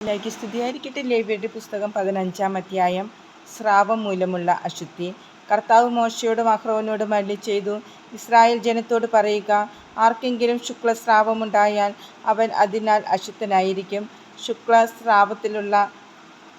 ലേക്ക് സ്തുതിയായിരിക്കട്ടെ. ലേവിയുടെ പുസ്തകം പതിനഞ്ചാം അധ്യായം. സ്രാവം മൂലമുള്ള അശുദ്ധി. കർത്താവ് മോശയോടും അഹ്റോനോട് മല്ലി ചെയ്തു. ഇസ്രായേൽ ജനത്തോട് പറയുക ആർക്കെങ്കിലും ശുക്ലസ്രാവമുണ്ടായാൽ അവൻ അതിനാൽ അശുദ്ധനായിരിക്കും. ശുക്ലസ്രാവത്തിലുള്ള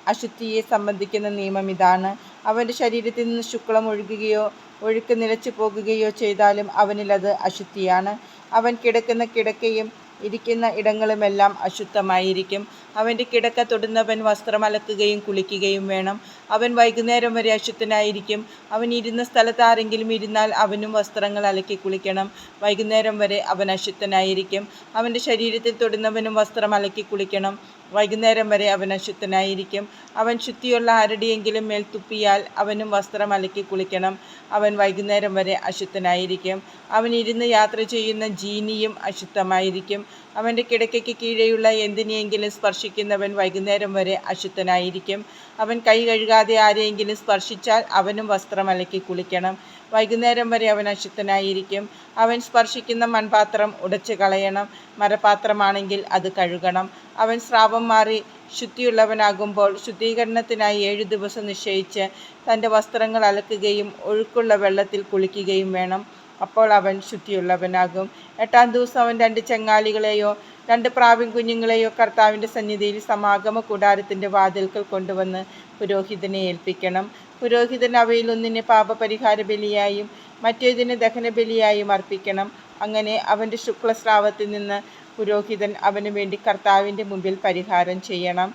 അശുദ്ധിയെ സംബന്ധിക്കുന്ന നിയമം ഇതാണ്. അവന്റെ ശരീരത്തിൽ നിന്ന് ശുക്ലം ഒഴുകുകയോ ഒഴുക്ക് നിലച്ചു പോകുകയോ ചെയ്താലും അവനിലത് അശുദ്ധിയാണ്. അവൻ കിടക്കുന്ന കിടക്കയും ഇരിക്കുന്ന ഇടങ്ങളുമെല്ലാം അശുദ്ധമായിരിക്കും. അവന്റെ കിടക്ക തൊടുന്നവൻ വസ്ത്രമലക്കുകയും കുളിക്കുകയും വേണം. അവൻ വൈകുന്നേരം വരെ അശുദ്ധനായിരിക്കും. അവൻ ഇരുന്ന സ്ഥലത്ത് ആരെങ്കിലും ഇരുന്നാൽ അവനും വസ്ത്രങ്ങൾ അലക്കി കുളിക്കണം. വൈകുന്നേരം വരെ അവൻ അശുദ്ധനായിരിക്കും. അവന്റെ ശരീരത്തിൽ തൊടുന്നവനും വസ്ത്രം അലക്കി കുളിക്കണം. വൈകുന്നേരം വരെ അവൻ അശുദ്ധനായിരിക്കും. അവൻ ശുദ്ധിയുള്ള ആരുടെയെങ്കിലും മേൽ തുപ്പിയാൽ അവനും വസ്ത്രം അലക്കി കുളിക്കണം. അവൻ വൈകുന്നേരം വരെ അശുദ്ധനായിരിക്കും. അവൻ ഇരുന്ന് യാത്ര ചെയ്യുന്ന ജീനിയും അശുദ്ധമായിരിക്കും. അവന്റെ കിടക്കയ്ക്ക് കീഴെയുള്ള എന്തിനെയെങ്കിലും സ്പർശിക്കുന്നവൻ വൈകുന്നേരം വരെ അശുദ്ധനായിരിക്കും. അവൻ കൈ കഴുകാതെ ആരെയെങ്കിലും സ്പർശിച്ചാൽ അവനും വസ്ത്രം അലക്കി കുളിക്കണം. വൈകുന്നേരം വരെ അവൻ അശുദ്ധനായിരിക്കും. അവൻ സ്പർശിക്കുന്ന മൺപാത്രം ഉടച്ചു കളയണം. മരപാത്രമാണെങ്കിൽ അത് കഴുകണം. അവൻ സ്രാവം മാറി ശുദ്ധിയുള്ളവനാകുമ്പോൾ ശുദ്ധീകരണത്തിനായി ഏഴു ദിവസം നിശ്ചയിച്ച് തന്റെ വസ്ത്രങ്ങൾ അലക്കുകയും ഒഴുക്കുള്ള വെള്ളത്തിൽ കുളിക്കുകയും വേണം. അപ്പോൾ അവൻ ശുദ്ധിയുള്ളവനാകും. എട്ടാം ദിവസം അവൻ രണ്ട് ചെങ്ങാലികളെയോ രണ്ട് പ്രാവിൻ കുഞ്ഞുങ്ങളെയോ കർത്താവിന്റെ സന്നിധിയിൽ സമാഗമ കൂടാരത്തിന്റെ വാതിൽക്കൽ കൊണ്ടുവന്ന് പുരോഹിതനെ ഏൽപ്പിക്കണം. പുരോഹിതൻ അവയിൽ ഒന്നിനെ പാപപരിഹാര ബലിയായും മറ്റേതിന് ദഹനബലിയായും അർപ്പിക്കണം. അങ്ങനെ അവന്റെ ശുക്ലസ്രാവത്തിൽ നിന്ന് പുരോഹിതൻ അവന് വേണ്ടി കർത്താവിന്റെ മുമ്പിൽ പരിഹാരം ചെയ്യണം.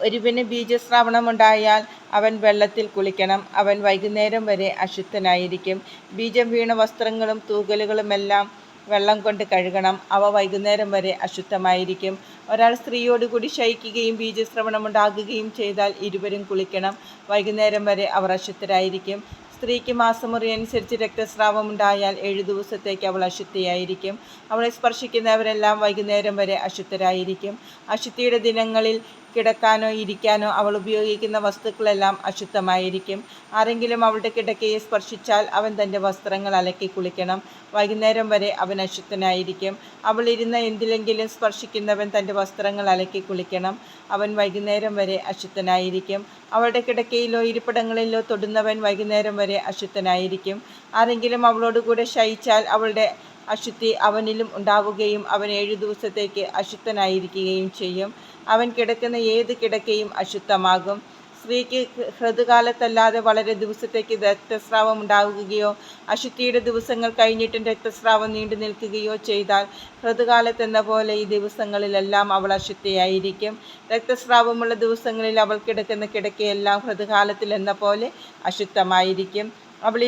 ഒരുവിന് ബീജസ്രാവണമുണ്ടായാൽ അവൻ വെള്ളത്തിൽ കുളിക്കണം. അവൻ വൈകുന്നേരം വരെ അശുദ്ധനായിരിക്കും. ബീജം വീണ വസ്ത്രങ്ങളും തൂകലുകളുമെല്ലാം വെള്ളം കൊണ്ട് കഴുകണം. അവ വൈകുന്നേരം വരെ അശുദ്ധമായിരിക്കും. ഒരാൾ സ്ത്രീയോടുകൂടി ശയിക്കുകയും ബീജശ്രവണമുണ്ടാകുകയും ചെയ്താൽ ഇരുവരും കുളിക്കണം. വൈകുന്നേരം വരെ അവർ അശുദ്ധരായിരിക്കും. സ്ത്രീക്ക് മാസമുറി അനുസരിച്ച് രക്തസ്രാവം ഉണ്ടായാൽ ഏഴു ദിവസത്തേക്ക് അവൾ അശുദ്ധിയായിരിക്കും. അവളെ സ്പർശിക്കുന്നവരെല്ലാം വൈകുന്നേരം വരെ അശുദ്ധരായിരിക്കും. അശുദ്ധിയുടെ ദിനങ്ങളിൽ കിടക്കാനോ ഇരിക്കാനോ അവൾ ഉപയോഗിക്കുന്ന വസ്തുക്കളെല്ലാം അശുദ്ധമായിരിക്കും. ആരെങ്കിലും അവളുടെ കിടക്കയെ സ്പർശിച്ചാൽ അവൻ തന്റെ വസ്ത്രങ്ങൾ അലക്കി കുളിക്കണം. വൈകുന്നേരം വരെ അവൻ അശുദ്ധനായിരിക്കും. അവൾ ഇരുന്ന എന്തിലെങ്കിലും സ്പർശിക്കുന്നവൻ തന്റെ വസ്ത്രങ്ങൾ അലക്കി കുളിക്കണം. അവൻ വൈകുന്നേരം വരെ അശുദ്ധനായിരിക്കും. അവളുടെ കിടക്കയിലോ ഇരിപ്പിടങ്ങളിലോ തൊടുന്നവൻ വൈകുന്നേരം വരെ അശുദ്ധനായിരിക്കും. ആരെങ്കിലും അവളോടുകൂടെ ശയിച്ചാൽ അവളുടെ അശുദ്ധി അവനിലും ഉണ്ടാവുകയും അവൻ ഏഴു ദിവസത്തേക്ക് അശുദ്ധനായിരിക്കുകയും ചെയ്യും. അവൻ കിടക്കുന്ന ഏത് കിടക്കയും അശുദ്ധമാകും. സ്ത്രീക്ക് ഹൃദുകാലത്തല്ലാതെ വളരെ ദിവസത്തേക്ക് രക്തസ്രാവം ഉണ്ടാവുകയോ അശുദ്ധിയുടെ ദിവസങ്ങൾ കഴിഞ്ഞിട്ടും രക്തസ്രാവം നീണ്ടു നിൽക്കുകയോ ചെയ്താൽ ഹൃദുകാലത്തെന്ന പോലെ ഈ ദിവസങ്ങളിലെല്ലാം അവൾ അശുദ്ധിയായിരിക്കും. രക്തസ്രാവമുള്ള ദിവസങ്ങളിൽ അവൾ കിടക്കുന്ന കിടക്കയെല്ലാം ഹൃദുകാലത്തിൽ എന്ന പോലെ അശുദ്ധമായിരിക്കും. അവൾ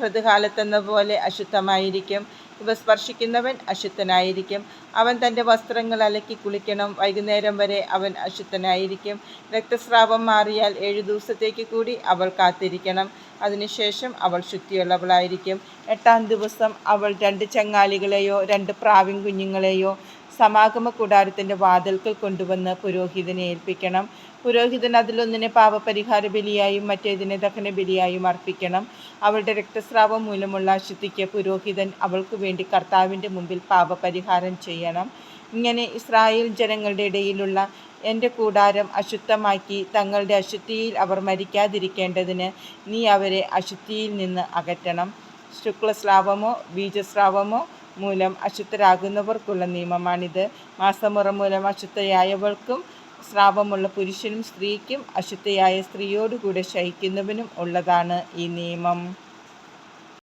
ഹൃദകാലത്തെന്ന പോലെ അശുദ്ധമായിരിക്കും. ഇവ സ്പർശിക്കുന്നവൻ അശുദ്ധനായിരിക്കും. അവൻ തന്റെ വസ്ത്രങ്ങൾ അലക്കി കുളിക്കണം. വൈകുന്നേരം വരെ അവൻ അശുദ്ധനായിരിക്കും. രക്തസ്രാവം മാറിയാൽ ഏഴു ദിവസത്തേക്ക് കൂടി അവൾ കാത്തിരിക്കണം. അതിനുശേഷം അവൾ ശുദ്ധിയുള്ളവളായിരിക്കും. എട്ടാം ദിവസം അവൾ രണ്ട് ചങ്ങാലികളെയോ രണ്ട് പ്രാവിൻ കുഞ്ഞുങ്ങളെയോ സമാഗമ കൂടാരത്തിന്റെ വാതിൽക്കൽ കൊണ്ടുവന്ന് പുരോഹിതനെ ഏൽപ്പിക്കണം. പുരോഹിതൻ അതിലൊന്നിനെ പാപപരിഹാര ബലിയായും മറ്റേതിനെ ദഹന ബലിയായും അർപ്പിക്കണം. അവളുടെ രക്തസ്രാവം മൂലമുള്ള അശുദ്ധിക്ക് പുരോഹിതൻ അവൾക്ക് വേണ്ടി കർത്താവിന്റെ മുമ്പിൽ പാപപരിഹാരം ചെയ്യണം. ഇങ്ങനെ ഇസ്രായേൽ ജനങ്ങളുടെ ഇടയിലുള്ള എന്റെ കൂടാരം അശുദ്ധമാക്കി തങ്ങളുടെ അശുദ്ധിയിൽ അവർ മരിക്കാതിരിക്കേണ്ടതിന് നീ അവരെ അശുദ്ധിയിൽ നിന്ന് അകറ്റണം. ശുക്ലസ്രാവമോ ബീജസ്രാവമോ മൂലം അശുദ്ധരാകുന്നവർക്കുള്ള നിയമമാണിത്. മാസമുറ മൂലം അശുദ്ധയായവൾക്കും സ്രാവമുള്ള പുരുഷനും സ്ത്രീക്കും അശുദ്ധയായ സ്ത്രീയോടുകൂടെ ശയിക്കുന്നവനും ഉള്ളതാണ് ഈ നിയമം.